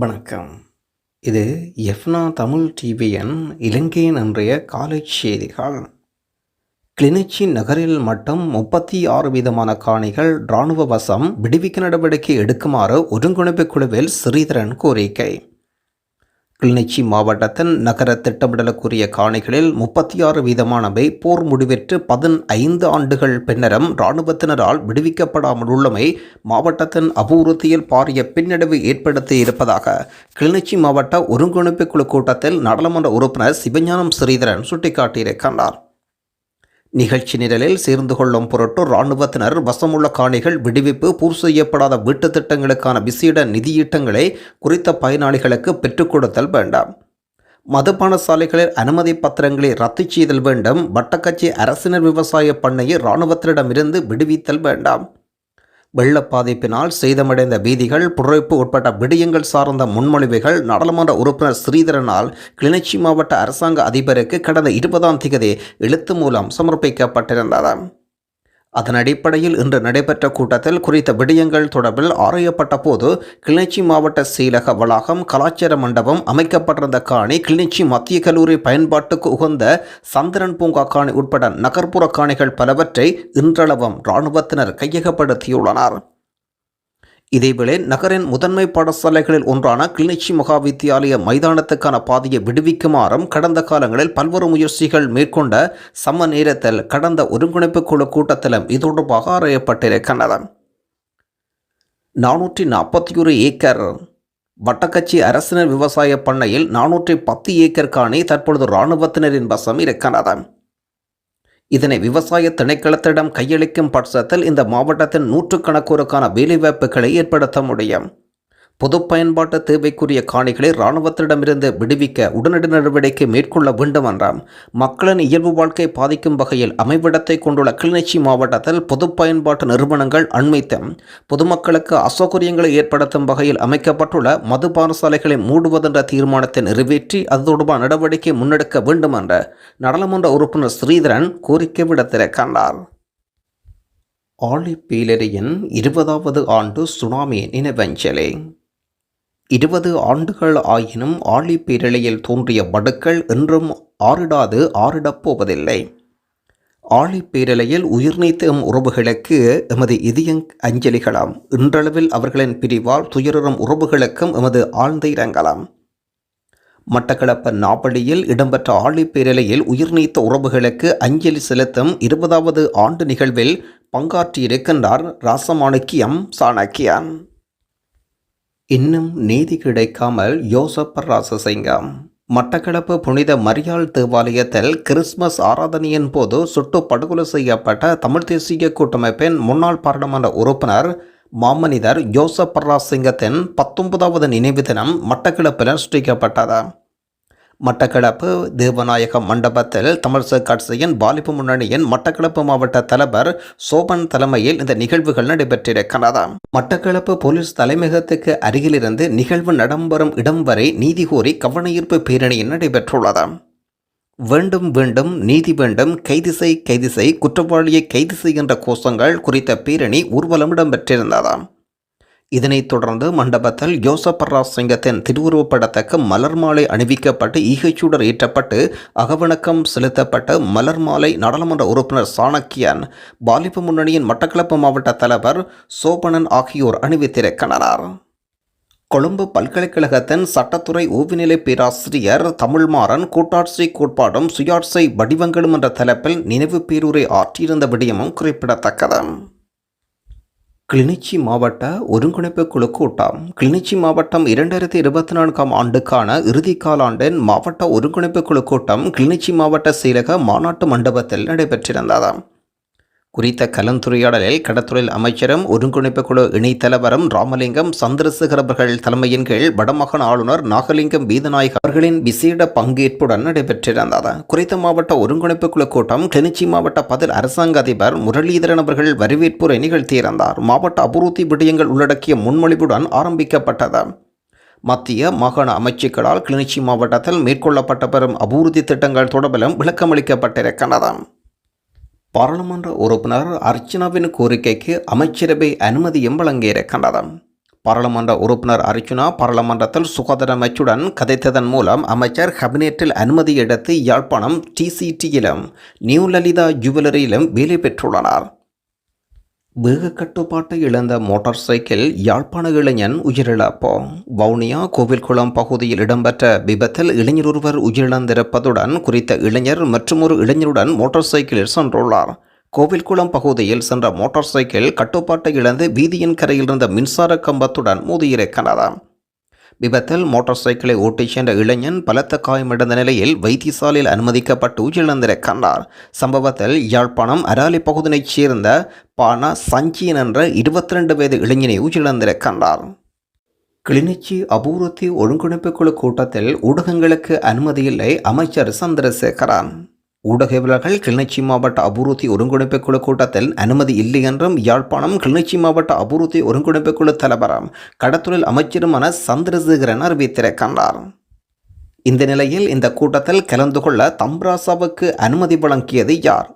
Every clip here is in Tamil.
வணக்கம். இது எஃப்னா தமிழ் டிவியின் இலங்கையின் அன்றைய காலை செய்திகள். கிளிநொச்சி நகரில் மட்டும் முப்பத்தி ஆறு வீதமான காணிகள் இராணுவ வசம் விடுவிக்க நடவடிக்கை எடுக்குமாறு ஒருங்கிணைப்பு குழுவில் ஸ்ரீதரன் கோரிக்கை. கிளிநொச்சி மாவட்டத்தின் நகர திட்டமிடலுக்குரிய காணிகளில் முப்பத்தி ஆறு வீதமானவை போர் முடிவெற்று பதினைந்து ஆண்டுகள் பின்னரும் இராணுவத்தினரால் விடுவிக்கப்படாமல் உள்ளமை மாவட்டத்தின் அபூர்வத்தியில் பாரிய பின்னடைவு ஏற்படுத்தி இருப்பதாக கிளிநொச்சி மாவட்ட ஒருங்கிணைப்பு குழு கூட்டத்தில் நாடாளுமன்ற உறுப்பினர் சிவஞானம் ஸ்ரீதரன் சுட்டிக்காட்டியிருக்கின்றார். நிகழ்ச்சி நிரலில் சேர்ந்து கொள்ளும் பொருட்டு இராணுவத்தினர் வசமுள்ள காணிகள் விடுவிப்பு பூர்த்தி செய்யப்படாத வீட்டுத் திட்டங்களுக்கான விசேட நிதியீட்டங்களை குறித்த பயனாளிகளுக்கு பெற்றுக் கொடுத்தல் வேண்டாம். மதுபான சாலைகளில் அனுமதி பத்திரங்களை ரத்து செய்தல் வேண்டும். வட்டக்கட்சி அரசினர் விவசாய பண்ணையை இராணுவத்தினரிடமிருந்து விடுவித்தல் வேண்டாம். வெள்ள பாதிப்பினால் சேதமடைந்த வீதிகள் புரைப்பு உட்பட்ட விடயங்கள் சார்ந்த முன்மொழிவுகள் நாடாளுமன்ற உறுப்பினர் ஸ்ரீதரனால் கிளிநொச்சி மாவட்ட அரசாங்க அதிபருக்கு கடந்த இருபதாம் தேதி எழுத்து மூலம் சமர்ப்பிக்கப்பட்டிருந்தது. அதன் அடிப்படையில் இன்று நடைபெற்ற கூட்டத்தில் குறித்த விடயங்கள் தொடர்பில் ஆராயப்பட்ட போது கிளிநொச்சி மாவட்ட செயலக வளாகம் கலாச்சார மண்டபம் அமைக்கப்பட்டிருந்த காணி கிளிநொச்சி மத்திய கல்லூரி பயன்பாட்டுக்கு உகந்த சந்திரன் பூங்கா காணி உட்பட நகர்ப்புற காணிகள் பலவற்றை இன்றளவும் இராணுவத்தினர் கையகப்படுத்தியுள்ளனர். இதேவேளை நகரின் முதன்மை பாடசாலைகளில் ஒன்றான கிளிநொச்சி மகா வித்தியாலய மைதானத்துக்கான பாதையை விடுவிக்குமாறும் கடந்த காலங்களில் பல்வேறு முயற்சிகள் மேற்கொண்ட சம நேரத்தில் கடந்த ஒருங்கிணைப்பு குழு கூட்டத்திலும் இது தொடர்பாக ஆராயப்பட்டிருக்கின்றன. நானூற்றி நாற்பத்தி ஒரு ஏக்கர் வட்டக்கச்சி அரசினர் விவசாய பண்ணையில் நானூற்றி பத்து ஏக்கர் காணி தற்பொழுது இராணுவத்தினரின் வசம் இருக்கின்றது. இதனை விவசாய திணைக்களத்திடம் கையளிக்கும் பட்சத்தில் இந்த மாவட்டத்தின் நூற்றுக்கணக்கோருக்கான வேலைவாய்ப்புகளை ஏற்படுத்த முடியும். பொது பயன்பாட்டு தேவைக்குரிய காணிகளை இராணுவத்திடமிருந்து விடுவிக்க உடனடி நடவடிக்கை மேற்கொள்ள வேண்டும் என்றாம். மக்களின் இயல்பு வாழ்க்கை பாதிக்கும் வகையில் அமைவிடத்தை கொண்டுள்ள கிளிநொச்சி மாவட்டத்தில் பொது பயன்பாட்டு நிறுவனங்கள் அண்மைத்தும் பொதுமக்களுக்கு அசௌகரியங்களை ஏற்படுத்தும் வகையில் அமைக்கப்பட்டுள்ள மது பானசாலைகளை மூடுவதென்ற தீர்மானத்தை நிறைவேற்றி அது தொடர்பான நடவடிக்கை முன்னெடுக்க வேண்டும் என்ற நாடாளுமன்ற உறுப்பினர் ஸ்ரீதரன் கோரிக்கை விடுத்திருக்கின்றார். ஆலி பீலரியின் இருபதாவது ஆண்டு சுனாமி நினைவஞ்சலி. இருபது ஆண்டுகள் ஆயினும் ஆழி பேரலையில் தோன்றிய வடுக்கள் என்றும் ஆறிடாது ஆறிடப் போவதில்லை. ஆழி பேரலையில் உயிர் நீத்த எம் உறவுகளுக்கு எமது இதய அஞ்சலிகளாம். இன்றளவில் அவர்களின் பிரிவால் துயரும் உறவுகளுக்கும் எமது ஆழ்ந்த இரங்கலாம் மட்டக்களப்பு நாப்படியில் இடம்பெற்ற ஆழி பேரலையில் உயிர் நீத்த உறவுகளுக்கு அஞ்சலி செலுத்தும் இருபதாவது ஆண்டு நிகழ்வில் பங்காற்றியிருக்கின்றார் ராசமாணிக்கியம் சாணக்கியான். இன்னும் நீதி கிடைக்காமல் யோசப் ராசசிங்கம் மட்டக்களப்பு புனித மரியாள் தேவாலயத்தில் கிறிஸ்துமஸ் ஆராதனையின் போது சுட்டு படுகொலை செய்யப்பட்ட தமிழ் தேசிய கூட்டமைப்பின் முன்னாள் பாராளுமன்ற உறுப்பினர் மாமனிதர் யோசப் ராசிங்கத்தின் பத்தொன்பதாவது நினைவு தினம் மட்டக்களப்பில் அனுஷ்டிக்கப்பட்டது. மட்டக்களப்பு தேவநாயகம் மண்டபத்தில் தமிழிசை கட்சியின் பாலிப்பு முன்னணியின் மட்டக்களப்பு மாவட்ட தலைவர் சோபன் தலைமையில் இந்த நிகழ்வுகள் நடைபெற்றிருக்கிறது மட்டக்களப்பு போலீஸ் தலைமையகத்துக்கு அருகிலிருந்து நிகழ்வு இடம்பெறும் இடம் வரை நீதி கோரி கவனஈர்ப்பு பேரணி நடைபெற்றுள்ளது. வேண்டும் வேண்டும் நீதி வேண்டும் கைது செய் கைது செய் குற்றவாளியை கைது செய்கின்ற கோஷங்கள் குறித்த பேரணி ஊர்வலம் இடம்பெற்றிருந்ததாம் இதனைத் தொடர்ந்து மண்டபத்தில் யோசப்பர்ரா சிங்கத்தின் திருவுருவப்படத்தக்க மலர் மாலை அணிவிக்கப்பட்டு ஈகைச்சூடர் ஏற்றப்பட்டு அகவணக்கம் செலுத்தப்பட்டு மலர் மாலை நாடாளுமன்ற உறுப்பினர் சாணக்கியன் வாலிப முன்னணியின் மட்டக்களப்பு மாவட்ட தலைவர் சோபனன் ஆகியோர் அணிவித்திருக்கின்றனர் கொழும்பு பல்கலைக்கழகத்தின் சட்டத்துறை ஓவியநிலை பேராசிரியர் தமிழ்மாறன் கூட்டாட்சி கோட்பாடும் சுயாட்சி வடிவங்களும் என்ற தலைப்பில் நினைவு பேருரை ஆற்றியிருந்த விடயமும் குறிப்பிடத்தக்கது. கிளிநொச்சி மாவட்ட ஒருங்கிணைப்பு குழு கூட்டம். கிளிநொச்சி மாவட்டம் இரண்டாயிரத்தி இருபத்தி நான்காம் ஆண்டுக்கான இறுதி காலாண்டின் மாவட்ட ஒருங்கிணைப்பு குழு கூட்டம் கிளிநொச்சி மாவட்ட செயலக மாநாட்டு மண்டபத்தில் நடைபெற்றிருந்தது. குறித்த கலந்துரையாடலில் கடத்தொழில் அமைச்சரும் ஒருங்கிணைப்பு குழு இணைத்தலைவரும் ராமலிங்கம் சந்திரசேகர் அவர்கள் தலைமையின் கீழ் வடமாகாண ஆளுநர் நாகலிங்கம் வீதநாயக் அவர்களின் விசேட பங்கேற்புடன் நடைபெற்றிருந்தது. குறித்த மாவட்ட ஒருங்கிணைப்பு குழு கூட்டம் கிளிநொச்சி மாவட்ட பதில் அரசாங்க அதிபர் முரளிதரன் அவர்கள் வரவேற்புரை நிகழ்த்தியிருந்தார். மாவட்ட அபிவிருத்தி விடயங்கள் உள்ளடக்கிய முன்மொழிவுடன் ஆரம்பிக்கப்பட்டது. மத்திய மாகாண அமைச்சுக்களால் கிளிநொச்சி மாவட்டத்தில் மேற்கொள்ளப்பட்ட பெறும் அபிவிருத்தி திட்டங்கள் தொடர்பிலும் விளக்கமளிக்கப்பட்டிருக்கின்றன. பாராளுமன்ற உறுப்பினர் அர்ச்சனாவின் கோரிக்கைக்கு அமைச்சரவை அனுமதியும் வழங்கியிருக்கின்றது பாராளுமன்ற உறுப்பினர் அர்ச்சுனா பாராளுமன்றத்தில் சுகாதார அமைச்சுடன் கதைத்ததன் மூலம் அமைச்சர் கேபினெட்டில் அனுமதி எடுத்து யாழ்ப்பாணம் டிசிடியிலும் நியூ லலிதா ஜுவல்லரியிலும் வேலை பெற்றுள்ளனர். வேக கட்டுப்பாட்டை இழந்த மோட்டார் சைக்கிள் யாழ்ப்பாண இளைஞன் உயிரிழப்பு. வவுனியா கோவில்குளம் பகுதியில் இடம்பெற்ற விபத்தில் இளைஞர் ஒருவர் உயிரிழந்திருப்பதுடன் குறித்த இளைஞர் மற்றொரு இளைஞருடன் மோட்டார் சைக்கிளில் சென்றுள்ளார். கோவில்குளம் பகுதியில் சென்ற மோட்டார் சைக்கிள் கட்டுப்பாட்டை இழந்து வீதியின் கரையில் இருந்த மின்சார கம்பத்துடன் மோதியிருக்கிறது. விபத்தில் மோட்டார் சைக்கிளை ஓட்டிச் சென்ற இளைஞன் பலத்த காயமடைந்த நிலையில் வைத்தியசாலையில் அனுமதிக்கப்பட்டு உயிரிழந்திருக்கின்றார் சம்பவத்தில் யாழ்ப்பாணம் அராலி பகுதியைச் சேர்ந்த பானா சஞ்சியன் என்ற இருபத்தி ரெண்டு வயது இளைஞனை உயிரிழந்திருக்கின்றார் கிளிநொச்சி அபூர்வத்தி ஒழுங்கிணைப்பு குழு கூட்டத்தில் ஊடகங்களுக்கு அனுமதியில்லை அமைச்சர் சந்திரசேகரன். ஊடகவியலாளர்கள் கிளிநொச்சி மாவட்ட அபிவிருத்தி ஒருங்கிணைப்பு குழு கூட்டத்தில் அனுமதி இல்லை என்றும் யாழ்ப்பாணம் கிளிநொச்சி மாவட்ட அபிவிருத்தி ஒருங்கிணைப்பு குழு தலைவரும் கடத்தொழில் அமைச்சருமான சந்திரசேகரன் அறிவித்திருக்கின்றார். இந்த நிலையில் இந்த கூட்டத்தில் கலந்து கொள்ள தம்ராசாவுக்கு அனுமதி வழங்கியது யார்?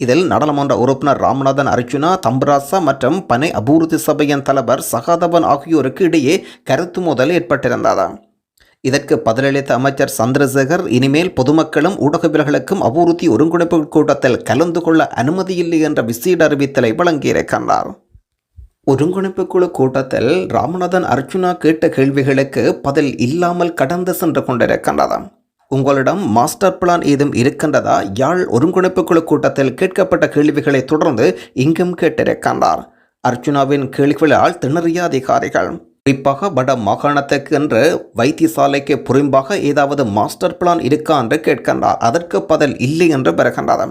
இதில் நாடாளுமன்ற உறுப்பினர் ராமநாதன் அர்ஜுனா தம்பராசா மற்றும் பனை அபிவிருத்தி சபையின் தலைவர் சகாதவன் ஆகியோருக்கு இடையே கருத்து மோதல் ஏற்பட்டிருந்தது. இதற்கு பதிலளித்த அமைச்சர் சந்திரசேகர் இனிமேல் பொதுமக்களும் ஊடகவியல்களுக்கும் அபிவிருத்தி ஒருங்கிணைப்பு கூட்டத்தில் கலந்து கொள்ள அனுமதியில்லை என்ற விசேட அறிவித்தலை வழங்கியிருக்கின்றார் ஒருங்கிணைப்பு குழு கூட்டத்தில் ராமநாதன் அர்ஜுனா கேட்ட கேள்விகளுக்கு பதில் இல்லாமல் கடந்து சென்று கொண்டிருக்கின்றது உங்களிடம் மாஸ்டர் பிளான் ஏதும் இருக்கின்றதா? யாழ் ஒருங்கிணைப்பு குழு கூட்டத்தில் கேட்கப்பட்ட கேள்விகளை தொடர்ந்து இங்கும் கேட்டிருக்கின்றார். அர்ஜுனாவின் கேள்விகளால் திணறிய அதிகாரிகள் குறிப்பாக வட மாகாணத்துக்கு என்று வைத்தியசாலைக்கு புறம்பாக ஏதாவது மாஸ்டர் பிளான் இருக்கா என்று கேட்கின்றார். அதற்கு பதில் இல்லை என்று பெறுகின்றது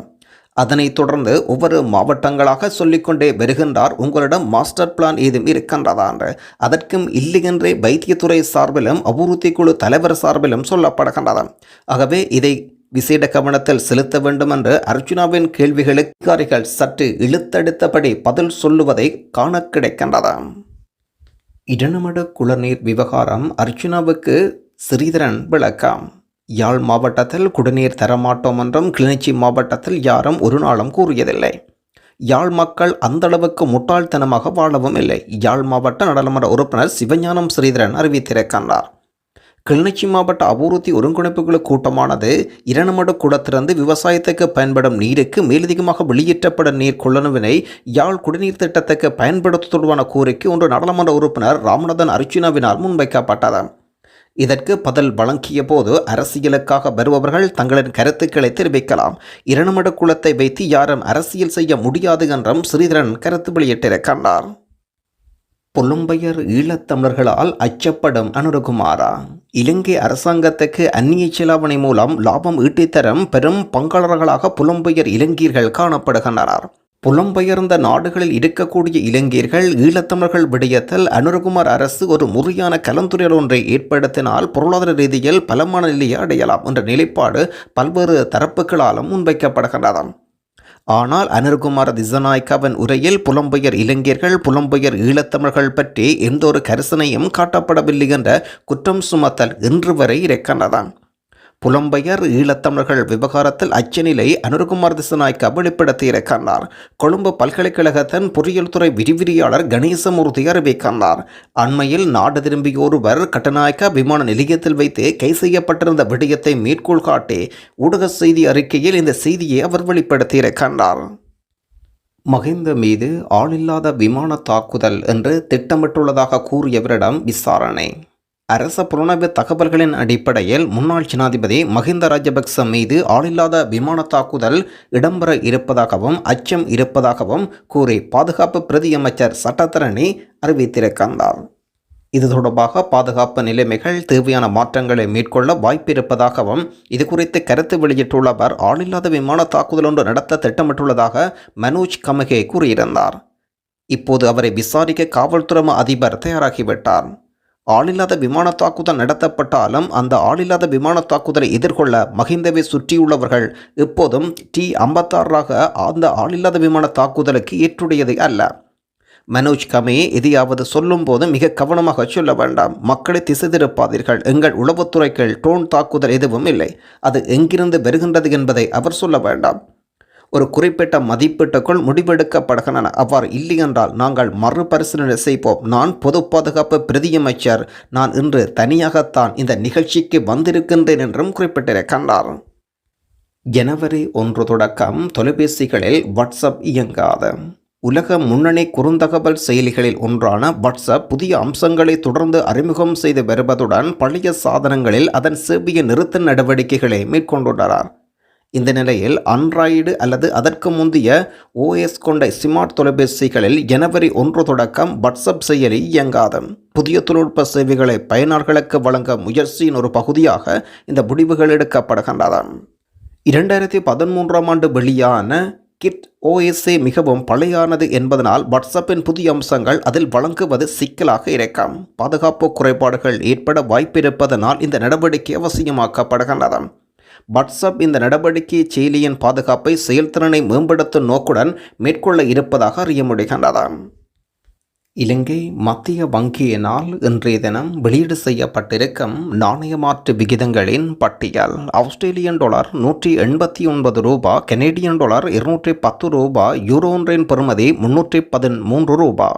அதனைத் தொடர்ந்து ஒவ்வொரு மாவட்டங்களாக சொல்லிக்கொண்டே வருகின்றார். உங்களிடம் மாஸ்டர் பிளான் ஏதும் இருக்கின்றதா என்று. அதற்கும் இல்லை என்றே வைத்தியத்துறை சார்பிலும் அபிவிருத்தி குழு தலைவர் சார்பிலும் சொல்லப்படுகின்றது. ஆகவே இதை விசேட கவனத்தில் செலுத்த வேண்டும் என்று அர்ஜுனாவின் கேள்விகளுக்கு அதிகாரிகள் சற்று இழுத்தெடுத்தபடி பதில் சொல்லுவதை காண கிடைக்கின்றது. இடனமட குளநீர் விவகாரம் அர்ச்சுனாவுக்கு ஸ்ரீதரன் விளக்கம். யாழ் மாவட்டத்தில் குடிநீர் தரமாட்டோம் என்றும் கிளிநொச்சி மாவட்டத்தில் யாரும் ஒரு நாளும் கூறியதில்லை. யாழ் மக்கள் அந்தளவுக்கு முட்டாள்தனமாக வாழவும் இல்லை. யாழ் மாவட்ட நாடாளுமன்ற உறுப்பினர் சிவஞானம் ஸ்ரீதரன் அறிவித்திருக்கின்றார். கிளிநொச்சி மாவட்ட அபிவிருத்தி ஒருங்கிணைப்புக்குழு கூட்டமானது இரணமடு குடத்திறந்து விவசாயத்துக்கு பயன்படும் நீருக்கு மேலதிகமாக வெளியேற்றப்படும் நீர் கொள்ளணுவினை யாழ் குடிநீர் திட்டத்துக்கு பயன்படுத்துவதற்கான கோரிக்கை ஒன்று நாடாளுமன்ற உறுப்பினர் ராமநாதன் அர்ச்சுனாவினால் முன்வைக்கப்பட்டது. இதற்கு பதில் வழங்கிய போது அரசியலுக்காக வருபவர்கள் தங்களின் கருத்துக்களை தெரிவிக்கலாம். இரணமடு குளத்தை வைத்து யாரும் அரசியல் செய்ய முடியாது என்றும் ஸ்ரீதரன் கருத்து வெளியிட்டிருக்கின்றார். புலம்பெயர் ஈழத்தமிழர்களால் அச்சப்படும் அனுரகுமாரா. இலங்கை அரசாங்கத்துக்கு அந்நிய செலாவணி மூலம் லாபம் ஈட்டித்தரும் பெரும் பங்காளர்களாக புலம்பெயர் இலங்கையர்கள் காணப்படுகின்றனர். புலம்பெயர்ந்த நாடுகளில் இருக்கக்கூடிய இலங்கையர்கள் ஈழத்தமிழர்கள் விடயத்தில் அனுரகுமார் அரசு ஒரு முறையான கலந்துரையாடல் ஒன்றை ஏற்படுத்தினால் பொருளாதார ரீதியில் பலமான நிலையை அடையலாம் என்ற நிலைப்பாடு பல்வேறு தரப்புகளாலும் முன்வைக்கப்படுகின்றது ஆனால் அனிர்குமார் திசநாயக்காவின் உரையில் புலம்பெயர் இளைஞர்கள் புலம்பெயர் ஈழத்தமிழர்கள் பற்றி எந்த ஒரு கரிசனையும் காட்டப்படவில்லை என்ற குற்றம் சுமத்தல் இன்று வரை இருக்கின்றதான் புலம்பெயர் ஈழத்தமிழர்கள் விவகாரத்தில் அச்சநிலை அனுர்குமார் திசநாய்க்கா வெளிப்படுத்தியிருக்கின்றார் கொழும்பு பல்கலைக்கழகத்தின் பொறியியல் துறை விரிவிரியாளர் கணேசமூர்த்தி அறிவிக்கின்றார். அண்மையில் நாடு திரும்பியோருவர் கட்டநாயக்க கட்டநாயக்கா விமான நிலையத்தில் வைத்து கை செய்யப்பட்டிருந்த விடயத்தை மேற்கோள் காட்டி ஊடக செய்தி அறிக்கையில் இந்த செய்தியை அவர் வெளிப்படுத்தியிருக்கின்றார் மகிந்த மீது ஆளில்லாத விமான தாக்குதல் என்று திட்டமிட்டுள்ளதாக கூறியவரிடம் விசாரணை. அரச புலனாய்வு தகவல்களின் அடிப்படையில் முன்னாள் ஜனாதிபதி மஹிந்த ராஜபக்ச மீது ஆளில்லாத விமான தாக்குதல் இடம்பெற இருப்பதாகவும் அச்சம் இருப்பதாகவும் கூறி பாதுகாப்பு பிரதியமைச்சர் சட்டத்தரணி அறிவித்திருக்கின்றார். இது தொடர்பாக பாதுகாப்பு நிலைமைகள் தேவையான மாற்றங்களை மேற்கொள்ள வாய்ப்பிருப்பதாகவும் இது குறித்து கருத்து வெளியிட்டுள்ளவர் ஆளில்லாத விமான தாக்குதல் ஒன்று நடத்த திட்டமிட்டுள்ளதாக மனோஜ் கமகே கூறியிருந்தார். இப்போது அவரை விசாரிக்க காவல்துறை அதிபர் தயாராகிவிட்டார். ஆளில்லாத விமான தாக்குதல் நடத்தப்பட்டாலும் அந்த ஆளில்லாத விமான தாக்குதலை எதிர்கொள்ள மஹிந்தவை சுற்றியுள்ளவர்கள் இப்போதும் டி ஐம்பத்தாறாக அந்த ஆளில்லாத விமான தாக்குதலுக்கு ஏற்றுடையது அல்ல. மனோஜ் கமே எதையாவது சொல்லும் போது மிக கவனமாக சொல்ல வேண்டாம். மக்களை திசை திருப்பாதீர்கள் எங்கள் உளவுத்துறைகள் ட்ரோன் தாக்குதல் எதுவும் இல்லை. அது எங்கிருந்து வருகின்றது என்பதை அவர் சொல்ல வேண்டாம். ஒரு குறிப்பிட்ட மதிப்பீட்டுக்குள் முடிவெடுக்கப்படுகின்றன அவ்வாறு இல்லையென்றால் நாங்கள் மறுபரிசீலனை செய்வோம். நான் பொது பாதுகாப்பு பிரதியமைச்சர். நான் இன்று தனியாகத்தான் இந்த நிகழ்ச்சிக்கு வந்திருக்கின்றேன் என்றும் குறிப்பிட்டிருக்கின்றார் ஜனவரி ஒன்று தொடக்கம் தொலைபேசிகளில் வாட்ஸ்அப் இயங்காது. உலக முன்னணி குறுந்தகவல் செயலிகளில் ஒன்றான வாட்ஸ்அப் புதிய அம்சங்களை தொடர்ந்து அறிமுகம் செய்து வருவதுடன் பழைய சாதனங்களில் அதன் செவ்விய நிறுத்த நடவடிக்கைகளை மேற்கொண்டுள்ளனர் இந்த நிலையில் அண்ட்ராய்டு அல்லது அதற்கு முந்தைய ஓஎஸ் கொண்ட ஸ்மார்ட் தொலைபேசிகளில் ஜனவரி ஒன்று தொடக்கம் வாட்ஸ்அப் செயலி இயங்காது. புதிய தொழில்நுட்ப சேவைகளை பயனர்களுக்கு வழங்க முயற்சியின் ஒரு பகுதியாக இந்த முடிவுகள் எடுக்கப்படுகின்றன. இரண்டாயிரத்தி பதிமூன்றாம் ஆண்டு வெளியான கிட் ஓஎஸ்ஏ மிகவும் பழையானது என்பதனால் வாட்ஸ்அப்பின் புதிய அம்சங்கள் அதில் வழங்குவது சிக்கலாக இருக்கும். பாதுகாப்பு குறைபாடுகள் ஏற்பட வாய்ப்பிருப்பதனால் இந்த நடவடிக்கை அவசியமாக்கப்படுகின்றது. வாட்ஸ்அப் இந்த நடவடிக்கை செயலியின் பாதுகாப்பை செயல்திறனை மேம்படுத்தும் நோக்குடன் மேற்கொள்ள இருப்பதாக அறிய முடிகின்றது இலங்கை மத்திய வங்கியினால் இன்றைய தினம் வெளியீடு செய்யப்பட்டிருக்கும் நாணய மாற்று விகிதங்களின் பட்டியல். ஆஸ்திரேலியன் டாலர் நூற்றி எண்பத்தி ஒன்பது ரூபா கெனேடியன் டாலர் இருநூற்றி பத்து ரூபா யூரோ ஒன்றின் பெறுமதி முன்னூற்றி பதிமூன்று ரூபா.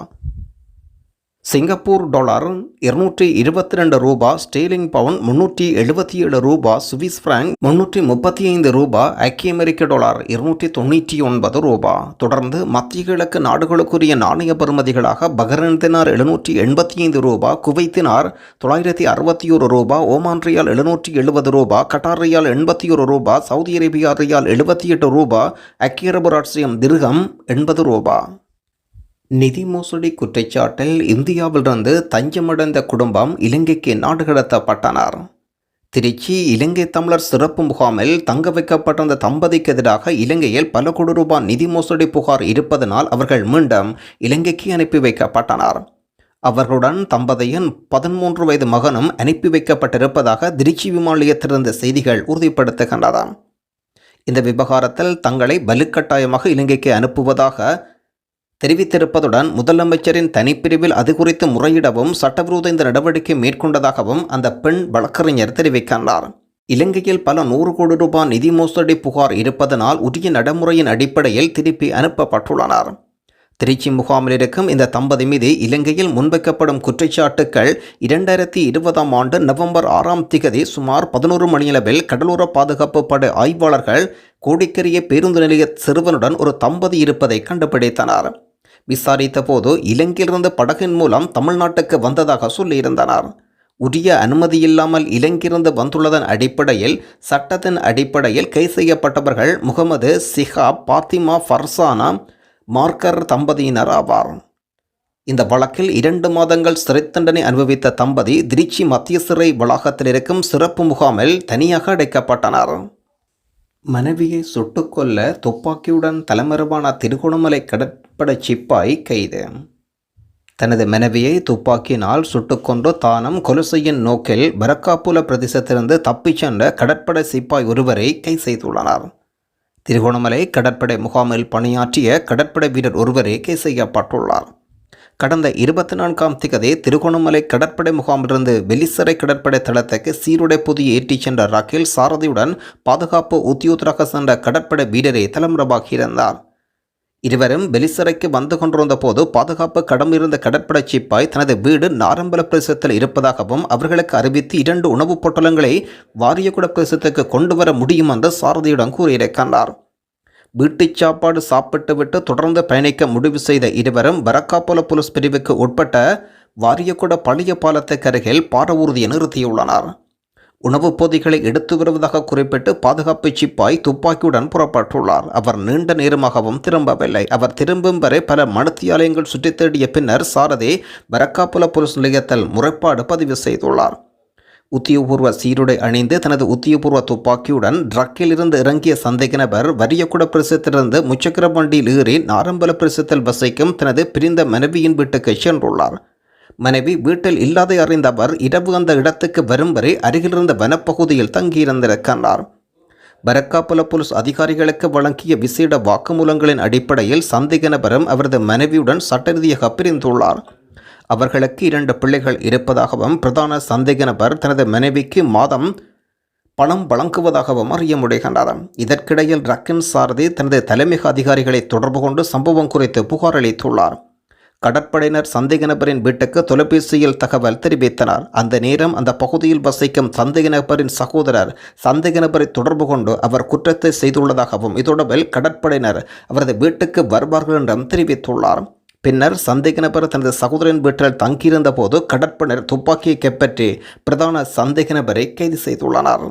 சிங்கப்பூர் டாலர் இருநூற்றி இருபத்தி ரெண்டு ரூபா ஸ்டீலிங் பவுன் முன்னூற்றி எழுபத்தி ஏழு ரூபா சுவிஸ் பிராங்க் முன்னூற்றி முப்பத்தி ஐந்து ரூபா ஐக்கிய அமெரிக்க டாலர் இருநூற்றி தொண்ணூற்றி ஒன்பது ரூபா. தொடர்ந்து மத்திய கிழக்கு நாடுகளுக்குரிய நாணய பெறுமதிகளாக பஹ்ரைன் தினார் எழுநூற்றி எண்பத்தி ஐந்து ரூபா குவைத்தினார் தொள்ளாயிரத்தி அறுபத்தி ஒரு ரூபா ஓமான் ரியால் எழுநூற்றி எழுபது ரூபா கட்டார் ரியால் எண்பத்தி ஒரு ரூபா சவுதி அரேபியா ரியால் எழுபத்தி எட்டு ரூபா ஐக்கிய அரபு ராட்சியம் எண்பது ரூபா. நிதி மோசடி குற்றச்சாட்டில் இந்தியாவிலிருந்து தஞ்சமடைந்த குடும்பம் இலங்கைக்கு நாடு கடத்தப்பட்டனர் திருச்சி இலங்கை தமிழர் சிறப்பு முகாமில் தங்க வைக்கப்பட்டிருந்த தம்பதிக்கு எதிராக இலங்கையில் பல கோடி ரூபாய் நிதி மோசடி புகார் இருப்பதனால் அவர்கள் மீண்டும் இலங்கைக்கு அனுப்பி வைக்கப்பட்டனர். அவர்களுடன் தம்பதியின் பதிமூன்று வயது மகனும் அனுப்பி வைக்கப்பட்டிருப்பதாக திருச்சி விமான செய்திகள் உறுதிப்படுத்துகின்றன. இந்த விவகாரத்தில் தங்களை வலுக்கட்டாயமாக இலங்கைக்கு அனுப்புவதாக தெரிவித்திருப்பதுடன் முதலமைச்சரின் தனிப்பிரிவில் அது குறித்து முறையிடவும் சட்டவிரோத இந்த நடவடிக்கை மேற்கொண்டதாகவும் அந்த பெண் வழக்கறிஞர் தெரிவிக்கின்றார். இலங்கையில் பல நூறு கோடி ரூபாய் நிதி மோசடி புகார் இருப்பதனால் உரிய நடைமுறையின் அடிப்படையில் திருப்பி அனுப்பப்பட்டுள்ளனர். திருச்சி முகாமில் இருக்கும் இந்த தம்பதி மீது இலங்கையில் முன்வைக்கப்படும் குற்றச்சாட்டுக்கள் இரண்டாயிரத்தி இருபதாம் ஆண்டு நவம்பர் ஆறாம் திகதி சுமார் பதினோரு மணியளவில் கடலோர பாதுகாப்பு படை ஆய்வாளர்கள் கோடிக்கரிய பேருந்து நிலைய சிறுவனுடன் ஒரு தம்பதி இருப்பதை கண்டுபிடித்தனர். விசாரித்த போது இலங்கையிலிருந்து படகின் மூலம் தமிழ்நாட்டுக்கு வந்ததாக சொல்லியிருந்தனர். உரிய அனுமதியில்லாமல் இலங்கிருந்து வந்துள்ளதன் அடிப்படையில் சட்டத்தின் அடிப்படையில் கை செய்யப்பட்டவர்கள் முகமது சிஹாப் பாத்திமா ஃபர்சானா மார்க்கர் தம்பதியினர் ஆவார். இந்த வழக்கில் இரண்டு மாதங்கள் சிறை தண்டனை அனுபவித்த தம்பதி திருச்சி மத்திய சிறை வளாகத்தில் இருக்கும் சிறப்பு முகாமில் தனியாக அடைக்கப்பட்டனர். மனைவியை சுட்டுக்கொல்ல துப்பாக்கியுடன் தலைமறைவான திருகோணமலை கடற்படை சிப்பாய் கைது. தனது மனைவியை துப்பாக்கியினால் சுட்டுக்கொண்டு தானும் கொலை செய்யும் நோக்கில் பரக்காப்புல பிரதேசத்திலிருந்து தப்பிச் சென்ற கடற்படை சிப்பாய் ஒருவரை கை செய்துள்ளனர். திருகோணமலை கடற்படை முகாமில் பணியாற்றிய கடற்படை வீரர் ஒருவரே கை செய்யப்பட்டுள்ளார். கடந்த இருபத்தி நான்காம் திகதி திருகோணமலை கடற்படை முகாமிலிருந்து வெலிசரை கடற்படை தளத்துக்கு சீருடை புதிய ஏற்றிச் சென்ற ரகில் சாரதியுடன் பாதுகாப்பு உத்தியோகராக சென்ற கடற்படை வீரரை தலைமுறவாகியிருந்தார் இருவரும் வெலிசரைக்கு வந்து கொண்டிருந்த போது பாதுகாப்பு கடமிருந்த கடற்படை சிப்பாய் தனது வீடு நாரம்பல பிரதேசத்தில் இருப்பதாகவும் அவர்களுக்கு அறிவித்து இரண்டு உணவுப் பொட்டலங்களை வாரியகுட பிரதேசத்துக்கு கொண்டு வர முடியும் என்று சாரதியுடன் கூறியிருக்கின்றார். வீட்டுச் சாப்பாடு சாப்பிட்டுவிட்டு தொடர்ந்து பயணிக்க முடிவு செய்த இருவரும் வரக்காப்போல போலீஸ் பிரிவுக்கு உட்பட்ட வாரியக்குட பழைய பாலத்துக்கு அருகில் பாரவூர்தியை நிறுத்தியுள்ளனர். உணவுப் பொதிகளை எடுத்து வருவதாக குறிப்பிட்டு பாதுகாப்பு சிப்பாய் துப்பாக்கியுடன் புறப்பட்டுள்ளார். அவர் நீண்ட நேரமாகவும் திரும்பவில்லை. அவர் திரும்பும் வரை பல மனுத்தியாலயங்கள் சுற்றித் தேடிய பின்னர் சாரதி வரக்காப்புல போலீஸ் நிலையத்தில் முறைப்பாடு பதிவு செய்துள்ளார். உத்தியோகபூர்வ சீருடை அணிந்து தனது உத்தியோகபூர்வ துப்பாக்கியுடன் ட்ரக்கிலிருந்து இறங்கிய சந்தேக நபர் வரியக்குட பிரசத்திலிருந்து முச்சக்கர வண்டியில் ஏறி நாரம்பல பிரசத்தில் வசிக்கும் தனது பிரிந்த மனைவியின் வீட்டுக்கு சென்றுள்ளார். மனைவி வீட்டில் இல்லாதை அறிந்த அவர் இரவு அந்த இடத்துக்கு வரும் வரை அருகிலிருந்த வனப்பகுதியில் தங்கியிருந்திருக்கின்றார் பரக்காப்புல போலீஸ் அதிகாரிகளுக்கு வழங்கிய விசேட வாக்குமூலங்களின் அடிப்படையில் சந்தேக நபரும் அவரது மனைவியுடன் சட்டரீதியாக பிரிந்துள்ளார். அவர்களுக்கு இரண்டு பிள்ளைகள் இருப்பதாகவும் பிரதான சந்தேக நபர் தனது மனைவிக்கு மாதம் பணம் வழங்குவதாகவும் அறிய முடிகின்றார் இதற்கிடையில் ரக்கின் சாரதி தனது தலைமைக அதிகாரிகளை தொடர்பு கொண்டு சம்பவம் குறித்து புகார் அளித்துள்ளார். கடற்படையினர் சந்தேக நபரின் வீட்டுக்கு தொலைபேசியில் தகவல் தெரிவித்தனர். அந்த நேரம் அந்த பகுதியில் வசிக்கும் சந்தேக நபரின் சகோதரர் சந்தேக நபரை தொடர்பு கொண்டு அவர் குற்றத்தை செய்துள்ளதாகவும் இதொடர்பில் கடற்படையினர் அவரது வீட்டுக்கு வருவார்கள் என்றும் தெரிவித்துள்ளார். பின்னர் சந்தேக நபர் தனது சகோதரன் வீட்டில் தங்கியிருந்த போது கடற்படையினர் துப்பாக்கியை கைப்பற்றி பிரதான சந்தேக நபரை கைது செய்துள்ளனர்.